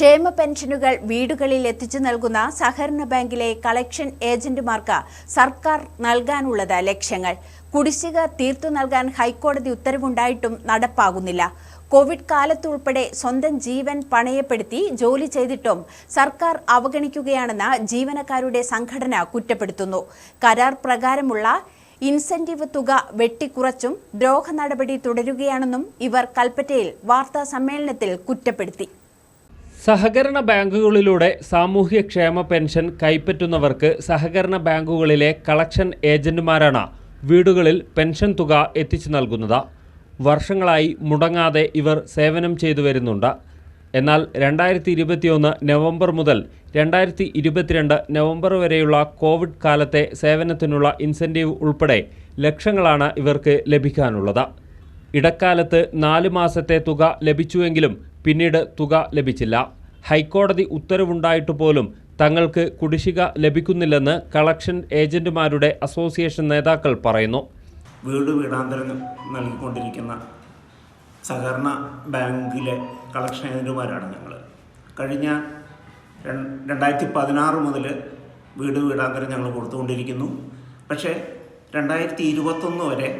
ക്ഷേമ പെൻഷനുകൾ വീടുകളിൽ എത്തിച്ചു നൽകുന്ന സഹകരണ ബാങ്കിലെ കളക്ഷൻ ഏജന്റുമാർക്ക് സർക്കാർ നൽകാനുള്ളത് ലക്ഷ്യങ്ങൾ. കുടിശ്ശിക തീർത്തു നൽകാൻ ഹൈക്കോടതി ഉത്തരവുണ്ടായിട്ടും നടപ്പാകുന്നില്ല. കോവിഡ് കാലത്തുൾപ്പെടെ സ്വന്തം ജീവൻ പണയപ്പെടുത്തി ജോലി ചെയ്തിട്ടും സർക്കാർ അവഗണിക്കുകയാണെന്ന് ജീവനക്കാരുടെ സംഘടന കുറ്റപ്പെടുത്തുന്നു. കരാർ പ്രകാരമുള്ള ഇൻസെന്റീവ് തുക വെട്ടിക്കുറച്ചും ദ്രോഹ നടപടി തുടരുകയാണെന്നും ഇവർ കൽപ്പറ്റയിൽ വാർത്താ സമ്മേളനത്തിൽ കുറ്റപ്പെടുത്തി. സഹകരണ ബാങ്കുകളിലൂടെ സാമൂഹ്യക്ഷേമ പെൻഷൻ കൈപ്പറ്റുന്നവർക്ക് സഹകരണ ബാങ്കുകളിലെ കളക്ഷൻ ഏജന്റുമാരാണ് വീടുകളിൽ പെൻഷൻ തുക എത്തിച്ചു നൽകുന്നത്. വർഷങ്ങളായി മുടങ്ങാതെ ഇവർ സേവനം ചെയ്തു വരുന്നുണ്ട്. എന്നാൽ രണ്ടായിരത്തി ഇരുപത്തിയൊന്ന് നവംബർ മുതൽ രണ്ടായിരത്തി ഇരുപത്തിരണ്ട് നവംബർ വരെയുള്ള കോവിഡ് കാലത്തെ സേവനത്തിനുള്ള ഇൻസെന്റീവ് ഉൾപ്പെടെ ലക്ഷങ്ങളാണ് ഇവർക്ക് ലഭിക്കാനുള്ളത്. ഇടക്കാലത്ത് നാല് മാസത്തെ തുക ലഭിച്ചുവെങ്കിലും പിന്നീട് തുക ലഭിച്ചില്ല. ഹൈക്കോടതി ഉത്തരവുണ്ടായിട്ട് പോലും തങ്ങൾക്ക് കുടിശ്ശിക ലഭിക്കുന്നില്ലെന്ന് കളക്ഷൻ ഏജന്റുമാരുടെ അസോസിയേഷൻ നേതാക്കൾ പറയുന്നു. വീട് വീടാന്തരം നൽകിക്കൊണ്ടിരിക്കുന്ന സഹകരണ ബാങ്കിലെ കളക്ഷൻ ഏജന്റുമാരാണ് ഞങ്ങൾ കഴിഞ്ഞ രണ്ടായിരത്തി പതിനാറ് മുതൽ വീട് വീടാന്തരം ഞങ്ങൾ കൊടുത്തുകൊണ്ടിരിക്കുന്നു. പക്ഷേ രണ്ടായിരത്തി ഇരുപത്തൊന്ന് വരെ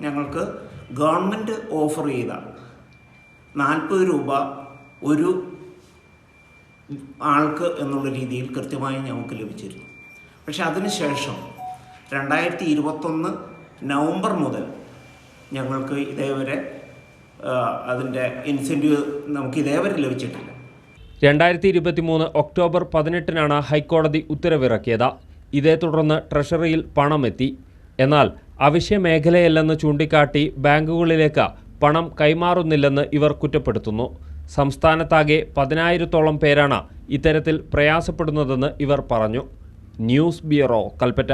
ഞങ്ങൾക്ക് ഗവൺമെന്റ് ഓഫർ ചെയ്ത നാൽപ്പത് രൂപ ഒരു ആൾക്ക് എന്നുള്ള രീതിയിൽ കൃത്യമായി ഞങ്ങൾക്ക് ലഭിച്ചിരുന്നു. പക്ഷെ അതിനുശേഷം രണ്ടായിരത്തി ഇരുപത്തൊന്ന് നവംബർ മുതൽ ഞങ്ങൾക്ക് ഇതേവരെ അതിന്റെ ഇൻസെന്റീവ് നമുക്ക് ഇതേവരെ ലഭിച്ചിട്ടില്ല. രണ്ടായിരത്തി ഇരുപത്തി മൂന്ന് ഒക്ടോബർ പതിനെട്ടിനാണ് ഹൈക്കോടതി ഉത്തരവിറക്കിയത്. ഇതേ തുടർന്ന് ട്രഷറിയിൽ പണമെത്തി. എന്നാൽ അവശ്യ മേഖലയല്ലെന്ന് ചൂണ്ടിക്കാട്ടി ബാങ്കുകളിലേക്ക് പണം കൈമാറുന്നില്ലെന്ന് ഇവർ കുറ്റപ്പെടുത്തുന്നു. സംസ്ഥാനത്താകെ പതിനായിരത്തോളം പേരാണ് ഇത്തരത്തിൽ പ്രയാസപ്പെടുന്നതെന്ന് ഇവർ പറഞ്ഞു. News bureau Kalpetta.